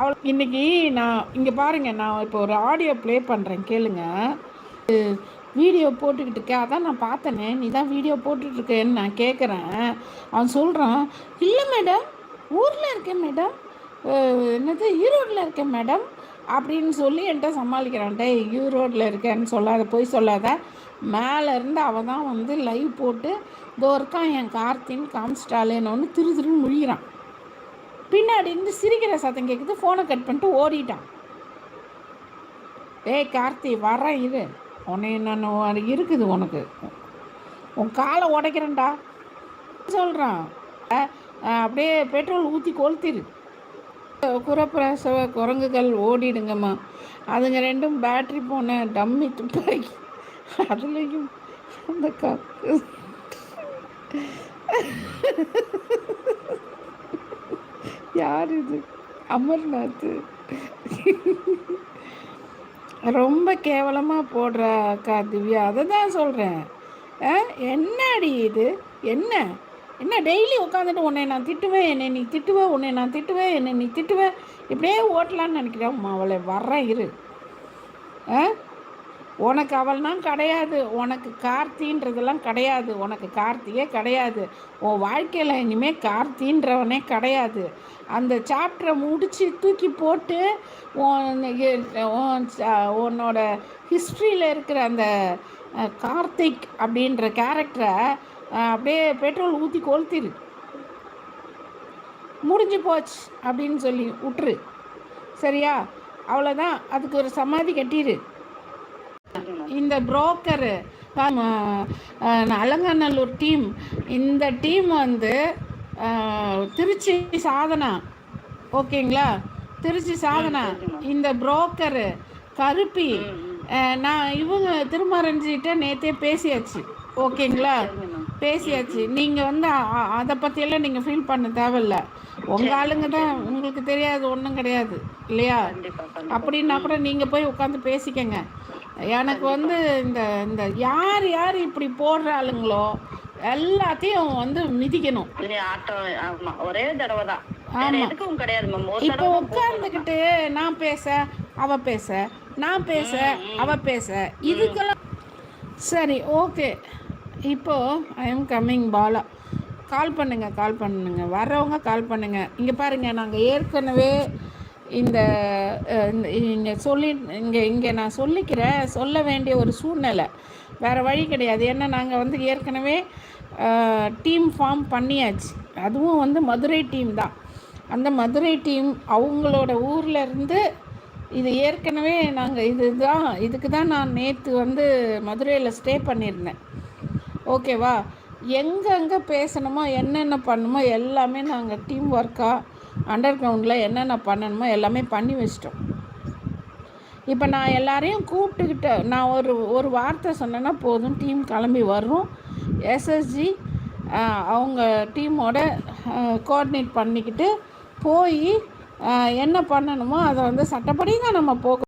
அவள் இன்னைக்கு நான் இங்கே பாருங்க நான் இப்போ ஒரு ஆடியோ ப்ளே பண்ணுறேன் கேளுங்க. வீடியோ போட்டுக்கிட்டு இருக்க. அதான் நான் பார்த்தனே நீ தான் வீடியோ போட்டுட்ருக்கேன்னு நான் கேட்குறேன் அவன் சொல்கிறான் இல்லை மேடம் ஊரில் இருக்கேன் மேடம் என்னது ஈரோட்டில் இருக்கேன் மேடம் அப்படின்னு சொல்லி என்கிட்ட சமாளிக்கிறான். ஈரோட்டில் இருக்கேன்னு சொல்லாத போய் சொல்லாத. மேலேருந்து அவள் தான் வந்து லைவ் போட்டு இதோ இருக்கான் என் கார்த்தின்னு காமிச்சிட்டாலேன்னு ஒன்று திரு திருன்னு முழிகிறான் பின்னாடி இருந்து சிரிக்கிற சத்தம் கேட்குது ஃபோனை கட் பண்ணிட்டு ஓடிட்டான். ஏய் கார்த்தி வரேன் இரு. உன்னை நான் இருக்குது உனக்கு. உன் காலை உடைக்கிறேன்டா. சொல்கிறான் அப்படியே பெட்ரோல் ஊற்றி கொளுத்திரு. குரப்பிரசவ குரங்குகள் ஓடிடுங்கம்மா. அதுங்க ரெண்டும் பேட்ரி போன டம்மி துப்பாக்கி. அதுலேயும் அந்த கக்கு. யார் இது? அமர்நாத். ரொம்ப கேவலமாக போடுற அக்கா திவ்யா. அதை தான் சொல்கிறேன் என்னடி இது? என்ன? என்ன டெய்லி உட்காந்துட்டு உன்னை நான் திட்டுவேன் என்னை நீ திட்டுவேன் உன்னை நான் திட்டுவேன் என்னை நீ திட்டுவேன் இப்படியே ஓட்டலான்னு நினைக்கிறேன் அவளை வர்றேன் இரு. ஆ? உனக்கு அவள்னா கிடையாது. உனக்கு கார்த்தின்றதெல்லாம் கிடையாது. உனக்கு கார்த்தியே கிடையாது. உன் வாழ்க்கையில் இனிமேல் கார்த்தின்றவனே கிடையாது. அந்த சாப்டரை முடித்து தூக்கி போட்டு உன்னோட ஹிஸ்ட்ரியில் இருக்கிற அந்த கார்த்திக் அப்படின்ற கேரக்டரை அப்படியே பெட்ரோல் ஊற்றி கொளுத்திரு. முடிஞ்சு போச்சு அப்படின்னு சொல்லி விட்டுரு சரியா? அவ்வளோதான் அதுக்கு ஒரு சமாதி கட்டிடு இந்த புரோக்கரு அலங்காநல்லூர் டீம் இந்த டீம் வந்து திருச்சி சாதனா ஓகேங்களா? திருச்சி சாதனா இந்த புரோக்கரு கருப்பி நான் இவங்க திருமரஞ்சிட்ட நேற்றே பேசியாச்சு ஓகேங்களா? பேசியாச்சு. நீங்கள் வந்து அதை பற்றியெல்லாம் நீங்கள் ஃபீல் பண்ண தேவையில்ல. உங்கள் ஆளுங்க தான் உங்களுக்கு தெரியாது ஒன்றும் கிடையாது இல்லையா? அப்படின்னா கூட நீங்கள் போய் உட்காந்து பேசிக்கங்க. எனக்கு வந்து இந்த இந்த யார் யார் இப்படி போடுற ஆளுங்களோ எல்லாத்தையும் வந்து மிதிக்கணும். ஒரே தடவை தான். இப்போ உட்கார்ந்துக்கிட்டு நான் பேச அவ பேச நான் பேச அவ பேச இதுக்கெல்லாம் சரி ஓகே. இப்போ I am coming Bala. Call பண்ணுங்க கால் பண்ணுங்க. வர்றவங்க கால் பண்ணுங்க. இங்கே பாருங்க நாங்கள் ஏற்கனவே இந்த இங்கே சொல்லி இங்கே இங்கே நான் சொல்லிக்கிறேன் சொல்ல வேண்டிய ஒரு சூழ்நிலை. வேறு வழி கிடையாது. ஏன்னா நாங்கள் வந்து ஏற்கனவே டீம் ஃபார்ம் பண்ணியாச்சு. அதுவும் வந்து மதுரை டீம் தான். அந்த மதுரை டீம் அவங்களோட ஊரில் இருந்து இது ஏற்கனவே நாங்கள் இது தான் இதுக்கு தான் நான் நேற்று வந்து மதுரையில் ஸ்டே பண்ணியிருந்தேன். ஓகேவா எங்கெங்கே பேசணுமோ என்னென்ன பண்ணணுமோ எல்லாமே நாங்கள் டீம் ஒர்க்காக அண்டர் கிரவுண்டில் என்னென்ன பண்ணணுமோ எல்லாமே பண்ணி வச்சிட்டோம். இப்போ நான் எல்லாரையும் கூப்பிட்டுக்கிட்ட நான் ஒரு ஒரு வார்த்தை சொன்னேன்னா போதும் டீம் கிளம்பி வரும் எஸ்எஸ்ஜி அவங்க டீமோட கோஆர்டினேட் பண்ணிக்கிட்டு போய் என்ன பண்ணணுமோ அதை வந்து சட்டப்படி தான் நம்ம போக